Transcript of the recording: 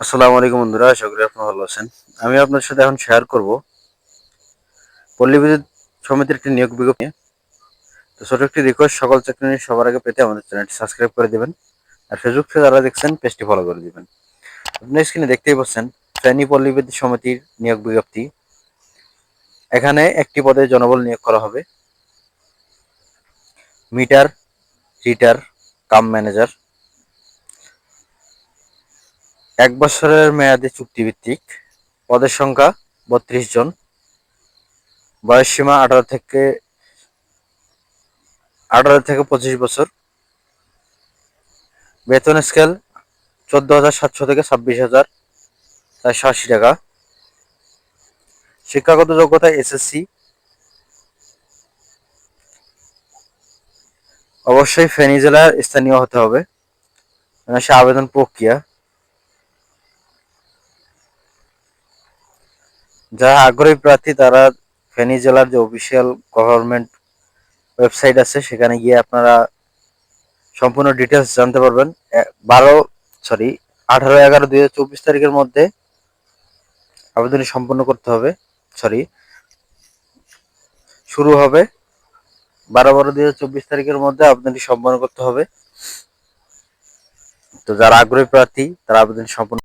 আসসালামু আলাইকুম বন্ধুরা, আশা করি আপনারা ভালো আছেন। আমি আপনার সাথে এখন শেয়ার করব পল্লী বিদ্যুৎ সমিতির একটি নিয়োগ বিজ্ঞপ্তি তো ছোট একটি রিকোয়েস্ট সকল চাকরি সবার আগে পেতে আমাদের চ্যানেলটি সাবস্ক্রাইব করে দেবেন। আর ফেসবুক থেকে যারা দেখছেন পেজটি ফলো করে দিবেন। আপনি স্ক্রিনে দেখতেই পাচ্ছেন ফেনী পল্লী বিদ্যুৎ সমিতির নিয়োগ বিজ্ঞপ্তি। এখানে একটি পদে জনবল নিয়োগ করা হবে। মিটার, রিটার, কাম ম্যানেজার এক বছরের মেয়াদে চুক্তিভিত্তিক পদের সংখ্যা বত্রিশ জন। বয়স সীমা আঠারো থেকে আঠারো থেকে পঁচিশ বছর। বেতন স্কেল চোদ্দ হাজার সাতশো থেকে ছাব্বিশ হাজার চারশো আশি টাকা। শিক্ষাগত যোগ্যতা এসএসসি। অবশ্যই ফেনী জেলার স্থানীয় হতে হবে। সে আবেদন প্রক্রিয়া। যারা আগ্রহী প্রার্থী, তারা ফেনী জেলার যে অফিসিয়াল গভর্নমেন্ট ওয়েবসাইট আছে, সেখানে গিয়ে আপনারা সম্পূর্ণ ডিটেলস জানতে পারবেন। বারো সরি আঠারো, এগারো, দুই হাজার চব্বিশ তারিখের মধ্যে আবেদনটি সম্পন্ন করতে হবে। সরি শুরু হবে বারো বারো, দুই হাজার চব্বিশ তারিখের মধ্যে আবেদনটি সম্পন্ন করতে হবে। তো যারা আগ্রহী প্রার্থী, তারা আবেদন সম্পন্ন